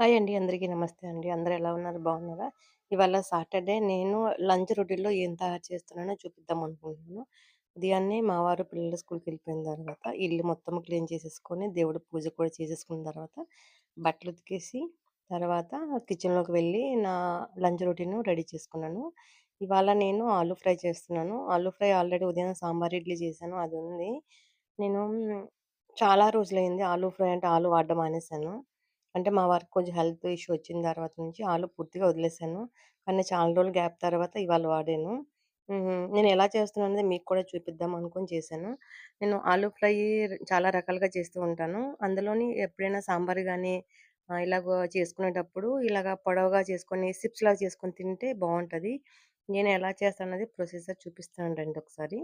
Hi అండి. అందరికీ నమస్తే అండి. అందరూ ఎలా ఉన్నారు? బాగున్నారా? ఇవాళ సాటర్‌డే నేను లంచ్ రొటీన్‌లో ఏం తయారు చేస్తున్నానో చూపిద్దాం అనుకుంటున్నాను. ఉదయాన్నే మా వారు పిల్లలు స్కూల్‌కెళ్ళిపోయిన తర్వాత ఇల్లు మొత్తం క్లీన్ చేసేసుకొని, దేవుడు పూజ కూడా చేసేసుకున్న తర్వాత, బట్టలు ఉతికేసి, తర్వాత కిచెన్‌లోకి వెళ్ళి నా లంచ్ రొటీన్ రెడీ చేసుకున్నాను. ఇవాళ నేను ఆలూ ఫ్రై చేస్తున్నాను. ఆలూ ఫ్రై ఆల్రెడీ ఉదయం సాంబార్, ఇడ్లీ చేశాను అది ఉంది నేను చాలా రోజులైంది ఆలూ ఫ్రై అంటే ఆలు వాడడం మానేశాను. అంటే మా వారికి కొంచెం హెల్త్ ఇష్యూ వచ్చిన తర్వాత నుంచి ఆలు పూర్తిగా వదిలేసాను. కానీ చాలా రోజులు గ్యాప్ తర్వాత ఇవాళ వాడాను. నేను ఎలా చేస్తున్నాననేది మీకు కూడా చూపిద్దాం అనుకొని చేశాను. నేను ఆలు ఫ్రై చాలా రకాలుగా చేస్తూ ఉంటాను. అందులోని ఎప్పుడైనా సాంబార్ కానీ ఇలాగ చేసుకునేటప్పుడు ఇలాగ పొడవుగా చేసుకొని సిప్స్‌లాగా చేసుకొని తింటే బాగుంటుంది నేను ఎలా చేస్తానన్నది ప్రొసీజర్ చూపిస్తాను రండి ఒకసారి.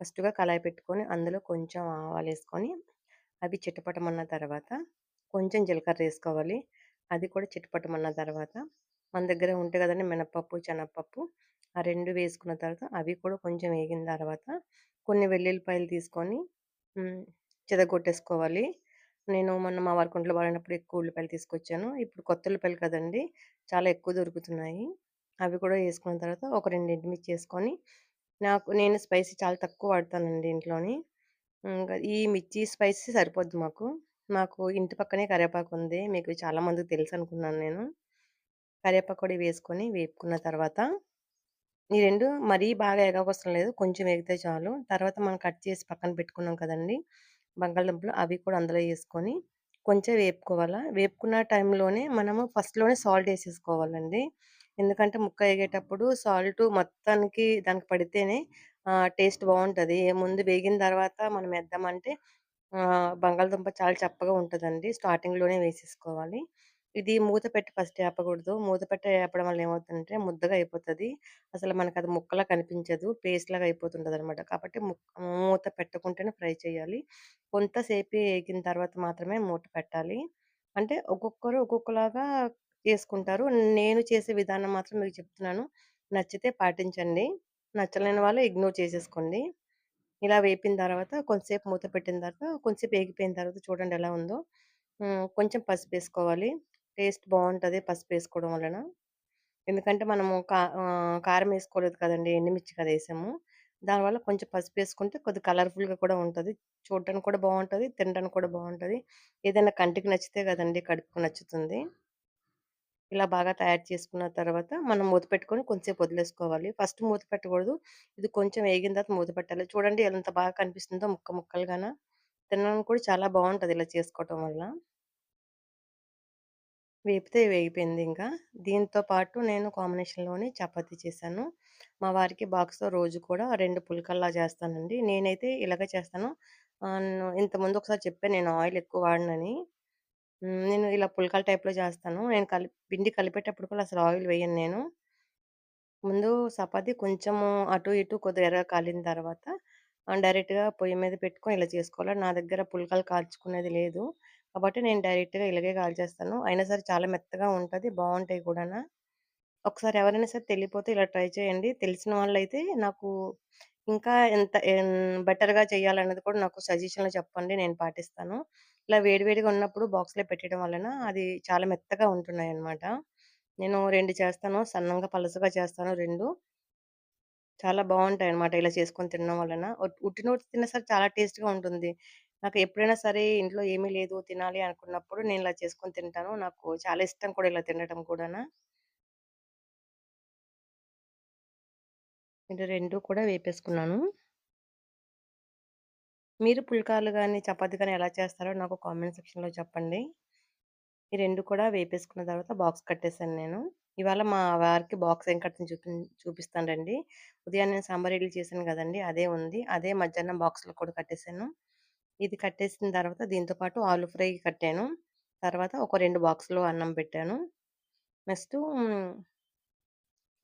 ఫస్ట్‌గా కళాయి పెట్టుకొని అందులో కొంచెం ఆవాలు వేసుకొని అవి చిట్టపటమన్న తర్వాత కొంచెం జీలకర్ర వేసుకోవాలి అది కూడా చిట్టుపట్టమన్న తర్వాత మన దగ్గర ఉంటే కదండి మినపప్పు, శనగపప్పు ఆ రెండు వేసుకున్న తర్వాత అవి కూడా కొంచెం వేగిన తర్వాత కొన్ని వెల్లుల్లిపాయలు తీసుకొని చెదగొట్టేసుకోవాలి నేను మొన్న మా వరకుంట్లో వాడినప్పుడు ఎక్కువ ఉల్లిపాయలు తీసుకొచ్చాను. ఇప్పుడు కొత్త ఉల్లిపాయలు కదండీ! చాలా ఎక్కువ దొరుకుతున్నాయి. అవి కూడా వేసుకున్న తర్వాత ఒక 2 ఎండుమిర్చి వేసుకొని నాకు నేను స్పైసీ చాలా తక్కువ వాడతానండి ఇంట్లోని. ఇంకా ఈ మిర్చి స్పైసీ సరిపోద్ది మాకు. మాకు ఇంటి పక్కనే కరివేపాకు ఉంది మీకు చాలా మందికి తెలుసనుకున్నాను నేను. కరివేపాకు కూడా వేసుకొని వేపుకున్న తర్వాత ఈ రెండు మరీ బాగా ఎగవసరం లేదు. కొంచెం ఎగితే చాలు. తర్వాత మనం కట్ చేసి పక్కన పెట్టుకున్నాం కదండీ! బంగాళదుంపలు అవి కూడా అందులో వేసుకొని కొంచెం వేపుకోవాలా. వేపుకున్న టైంలోనే మనము ఫస్ట్‌లోనే సాల్ట్ వేసేసుకోవాలండి ఎందుకంటే ముక్క వేగేటప్పుడు సాల్ట్ మొత్తానికి దానికి పడితేనే టేస్ట్ బాగుంటుంది ముందు వేగిన తర్వాత మనం వేద్దామంటే బంగాళదుంప చాలా చప్పగా ఉంటుందండి స్టార్టింగ్‌లోనే వేసేసుకోవాలి. ఇది మూత పెట్టి ఫస్ట్ వేపకూడదు మూత పెట్టి వేపడం వల్ల ఏమవుతుందంటే ముద్దగా అయిపోతుంది అసలు మనకు అది ముక్కలా కనిపించదు. పేస్ట్‌లాగా అనమాట కాబట్టి మూత పెట్టకుంటేనే ఫ్రై చేయాలి. కొంతసేపు వేగిన తర్వాత మాత్రమే మూత పెట్టాలి. అంటే ఒక్కొక్కరు ఒక్కొక్కలాగా చేసుకుంటారు. నేను చేసే విధానం మాత్రం మీకు చెప్తున్నాను. నచ్చితే పాటించండి. నచ్చలేని వాళ్ళు ఇగ్నోర్ చేసేసుకోండి. ఇలా వేపిన తర్వాత కొంతసేపు మూత పెట్టిన తర్వాత కొంతసేపు వేగిపోయిన తర్వాత చూడండి ఎలా ఉందో. కొంచెం పసుపు వేసుకోవాలి టేస్ట్ బాగుంటుంది పసుపు వేసుకోవడం వలన. ఎందుకంటే మనము కా కారం వేసుకోలేదు కదండి ఎండుమిర్చి కదా వేసాము దానివల్ల కొంచెం పసుపు వేసుకుంటే కొద్దిగా కలర్‌ఫుల్‌గా కూడా ఉంటుంది చూడటానికి కూడా బాగుంటుంది తినడానికి కూడా బాగుంటుంది ఏదైనా కంటికి నచ్చితే కదండి కడుపుకు నచ్చుతుంది. ఇలా బాగా తయారు చేసుకున్న తర్వాత మనం మూత పెట్టుకొని కొంచెంసేపు వదిలేసుకోవాలి. ఫస్ట్ మూత పెట్టకూడదు. ఇది కొంచెం వేగిన తర్వాత మూత పెట్టాలి. చూడండి ఎంత బాగా కనిపిస్తుందో ముక్క ముక్కలుగాన. తినడానికి కూడా చాలా బాగుంటుంది ఇలా చేసుకోవటం వల్ల. వేపితే వేగిపోయింది ఇంకా దీంతో పాటు నేను కాంబినేషన్‌లోని చపాతీ చేశాను. మా వారికి బాక్స్‌లో రోజు కూడా రెండు పుల్కల్లా చేస్తానండి. నేనైతే ఇలాగ చేస్తాను. ఇంతకుముందు ఒకసారి చెప్పాను నేను ఆయిల్ ఎక్కువ వాడినని నేను ఇలా పుల్కాల టైప్‌లో చేస్తాను. నేను కలిపి పిండి కలిపేటప్పుడు కూడా అసలు ఆయిల్ వేయను నేను. ముందు చపాతి కొంచెము అటు ఇటు కొద్దిగా కాలిన తర్వాత డైరెక్ట్‌గా పొయ్యి మీద పెట్టుకొని ఇలా చేసుకోవాలి. నా దగ్గర పుల్కాలు కాల్చుకునేది లేదు. కాబట్టి నేను డైరెక్ట్‌గా ఇలాగే కాల్చేస్తాను. అయినా సరే చాలా మెత్తగా ఉంటుంది బాగుంటాయి కూడా ఒకసారి ఎవరైనా సరే తెలియపోతే ఇలా ట్రై చేయండి. తెలిసిన వాళ్ళు అయితే నాకు ఇంకా ఎంత బెటర్‌గా చేయాలన్నది కూడా నాకు సజెషన్‌లో చెప్పండి. నేను పాటిస్తాను. ఇలా వేడివేడిగా ఉన్నప్పుడు బాక్స్‌లో పెట్టడం వలన అది చాలా మెత్తగా ఉంటున్నాయి అన్నమాట నేను రెండు చేస్తాను. సన్నంగా పలసగా చేస్తాను రెండు చాలా బాగుంటాయి అనమాట ఇలా చేసుకొని తినడం వలన. ఉట్టిన ఉట్టినోటి సరే చాలా టేస్ట్‌గా ఉంటుంది. నాకు ఎప్పుడైనా సరే ఇంట్లో ఏమీ లేదు తినాలి అనుకున్నప్పుడు నేను ఇలా చేసుకొని తింటాను. నాకు చాలా ఇష్టం కూడా ఇలా తినడం కూడా రెండు కూడా వేపేసుకున్నాను. మీరు పుల్కాలు కానీ చపాతి కానీ ఎలా చేస్తారో నాకు కామెంట్ సెక్షన్‌లో చెప్పండి. ఈ రెండు కూడా వేపేసుకున్న తర్వాత బాక్స్ కట్టేసాను నేను. ఇవాళ మా వారికి బాక్స్ ఏం కట్టింది చూపి చూపిస్తానండి ఉదయాన్నే నేను సాంబార్ ఇడ్లీ చేశాను కదండి అదే ఉంది. అదే మధ్యాహ్నం బాక్స్‌లో కూడా కట్టేసాను. ఇది కట్టేసిన తర్వాత దీంతో పాటు ఫ్రై కట్టాను. తర్వాత ఒక రెండు బాక్స్‌లో అన్నం పెట్టాను. నెక్స్ట్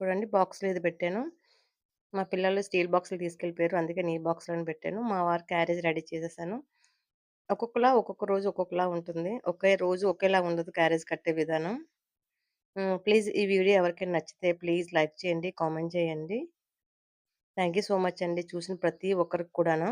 చూడండి బాక్స్‌లో ఇది పెట్టాను. మా పిల్లలు స్టీల్ బాక్స్‌లు తీసుకెళ్ళిపోయారు. అందుకే నీ బాక్స్‌లోనే పెట్టాను. మా వారి క్యారేజ్ రెడీ చేసేసాను. ఒక్కొక్కలా ఒక్కొక్క రోజు ఒక్కొక్కలా ఉంటుంది. ఒకే రోజు ఒకేలా ఉండదు క్యారేజ్ కట్టే విధానం. ప్లీజ్ ఈ వీడియో ఎవరికైనా నచ్చితే ప్లీజ్ లైక్ చేయండి, కామెంట్ చేయండి. థ్యాంక్ యూ సో మచ్ అండి చూసిన ప్రతి ఒక్కరికి కూడాను.